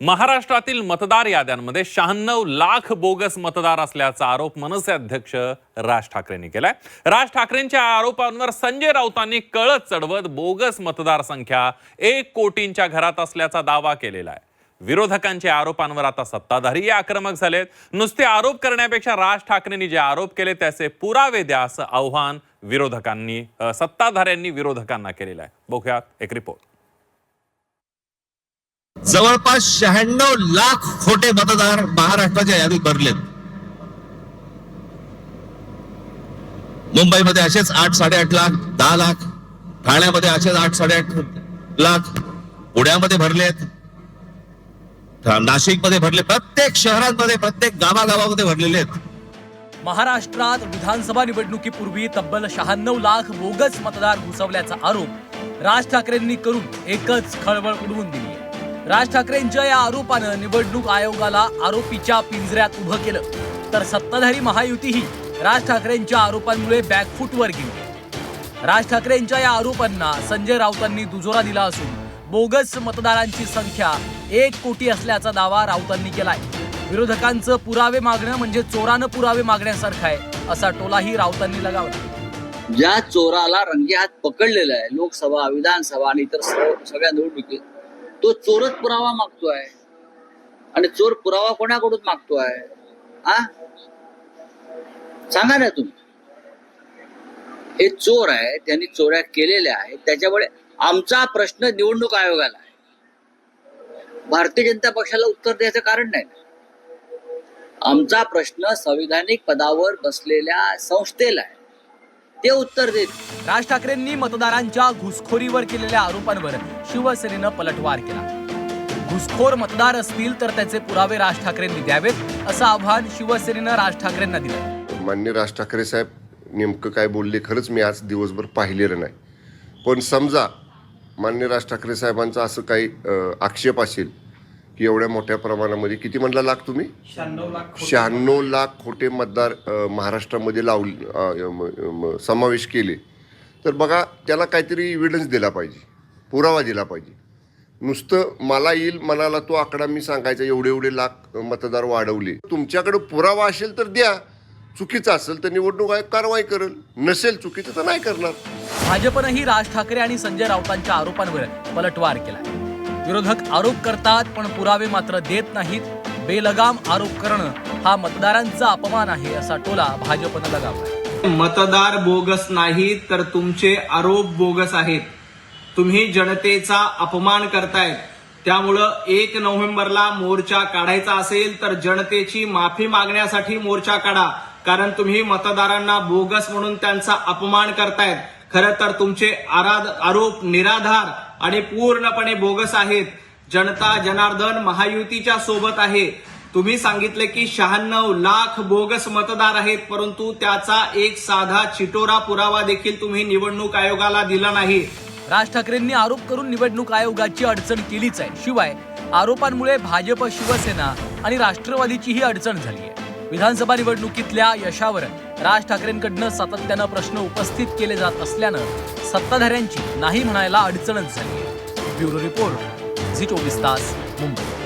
महाराष्ट्रातील मतदार याद्यांमध्ये शहाण्णव लाख बोगस मतदार असल्याचा आरोप मनसे अध्यक्ष राज ठाकरेंनी केलाय. राज ठाकरेंच्या आरोपांवर संजय राऊतांनी कळत चढवत बोगस मतदार संख्या एक कोटींच्या घरात असल्याचा दावा केलेला आहे. विरोधकांच्या आरोपांवर आता सत्ताधारी आक्रमक झालेत. नुसते आरोप करण्यापेक्षा राज ठाकरेंनी जे आरोप केले त्याचे पुरावे द्या असं आव्हान विरोधकांनी सत्ताधाऱ्यांनी विरोधकांना केलेलं आहे. बघूयात एक रिपोर्ट जवळपास शहाण्णव लाख खोटे मतदार महाराष्ट्राच्या यादीत भरलेत. मुंबईमध्ये असेच आठ साडेआठ लाख दहा लाख ठाण्यामध्ये असेच आठ साडेआठ लाख पुण्यामध्ये भरलेत. नाशिकमध्ये भरले प्रत्येक शहरांमध्ये प्रत्येक गावागावामध्ये भरलेले आहेत. महाराष्ट्रात विधानसभा निवडणुकीपूर्वी तब्बल शहाण्णव लाख बोगस मतदार घुसवल्याचा आरोप राज ठाकरेंनी करून एकच खळबळ उडवून दिली. आहे. राज ठाकरेंच्या या आरोपानं निवडणूक आयोगाला आरोपीच्या पिंजऱ्यात उभं केलं. तर सत्ताधारी महायुतीही राज ठाकरेंच्या आरोपांमुळे बॅकफूटवर गेली. राज ठाकरेंच्या या आरोपांना संजय राऊतांनी दुजोरा दिला असून बोगस मतदारांची संख्या एक कोटी असल्याचा दावा राऊतांनी केलाय. विरोधकांचं पुरावे मागणं म्हणजे चोरानं पुरावे मागण्यासारखं आहे असा टोलाही राऊतांनी लगावला. ज्या चोराला रंगे हात पकडलेला आहे लोकसभा विधानसभा आणि इतर सगळ्या निवडणुकीत तो चोरच पुरावा मागतोय. आणि चोर पुरावा कोणाकडून मागतोय? हा सांगा ना तुम्ही. हे चोर आहे त्यांनी चोऱ्या केलेल्या आहेत. त्याच्यामुळे आमचा प्रश्न निवडणूक आयोगाला आहे. भारतीय जनता पक्षाला उत्तर द्यायचं कारण नाही. आमचा प्रश्न संविधानिक पदावर बसलेल्या संस्थेला आहे. ते उत्तर देत. राज ठाकरेंनी मतदारांच्या घुसखोरीवर केलेल्या आरोपांवर शिवसेनेनं पलटवार केला. घुसखोर मतदार असतील तर त्याचे पुरावे राज ठाकरेंनी द्यावेत असं आव्हान शिवसेनेनं राज ठाकरेंना दिलं मान्य राज ठाकरे साहेब नेमकं काय बोलले खरंच मी आज दिवसभर पाहिलेलं नाही. पण समजा मान्य राज ठाकरे साहेबांचा असं काही आक्षेप असेल की एवढ्या मोठ्या प्रमाणामध्ये किती म्हणला लाख तुम्ही? शहाण्णव लाख खोटे मतदार महाराष्ट्रामध्ये लाव समावेश केले. तर बघा त्याला काहीतरी इव्हिडन्स दिला पाहिजे पुरावा दिला पाहिजे. नुसतं मला येईल मनाला तो आकडा मी सांगायचा एवढे एवढे लाख मतदार वाढवले. तुमच्याकडे पुरावा असेल तर द्या चुकीचं असेल तर निवडणूक आयोग कारवाई करेल नसेल चुकीचं तर नाही करणार. भाजपनंही राज ठाकरे आणि संजय राऊतांच्या आरोपांवर पलटवार केलाय. विरोधक आरोप करतात पण पुरावे मात्र देत नाहीत. बेलगाम आरोप करणं हा मतदारांचा अपमान आहे असा टोला भाजपनं लगावला मतदार बोगस नाहीत तर तुमचे आरोप बोगस आहेत. तुम्ही जनतेचा अपमान करतायत. त्यामुळं एक नोव्हेंबरला मोर्चा काढायचा असेल तर जनतेची माफी मागण्यासाठी मोर्चा काढा. कारण तुम्ही मतदारांना बोगस म्हणून त्यांचा अपमान करतायत. खरं तर तुमचे आराध आरोप निराधार आणि पूर्णपणे बोगस आहेत. जनता जनार्दन महायुतीच्या सोबत आहे. तुम्ही सांगितले की शहाण्णव लाख बोगस मतदार आहेत परंतु त्याचा एक साधा चिटोरा पुरावा देखील तुम्ही निवडणूक आयोगाला दिला नाही. राज ठाकरेंनी आरोप करून निवडणूक आयोगाची अडचण केलीच आहे. शिवाय आरोपांमुळे भाजप शिवसेना आणि राष्ट्रवादीचीही अडचण झाली आहे. विधानसभा निवडणुकीतल्या यशावर राज ठाकरेंकडनं सातत्यानं प्रश्न उपस्थित केले जात असल्यानं सत्ताधाऱ्यांची नाही म्हणायला अडचणच झाली ब्युरो रिपोर्ट झी चोवीस तास मुंबई.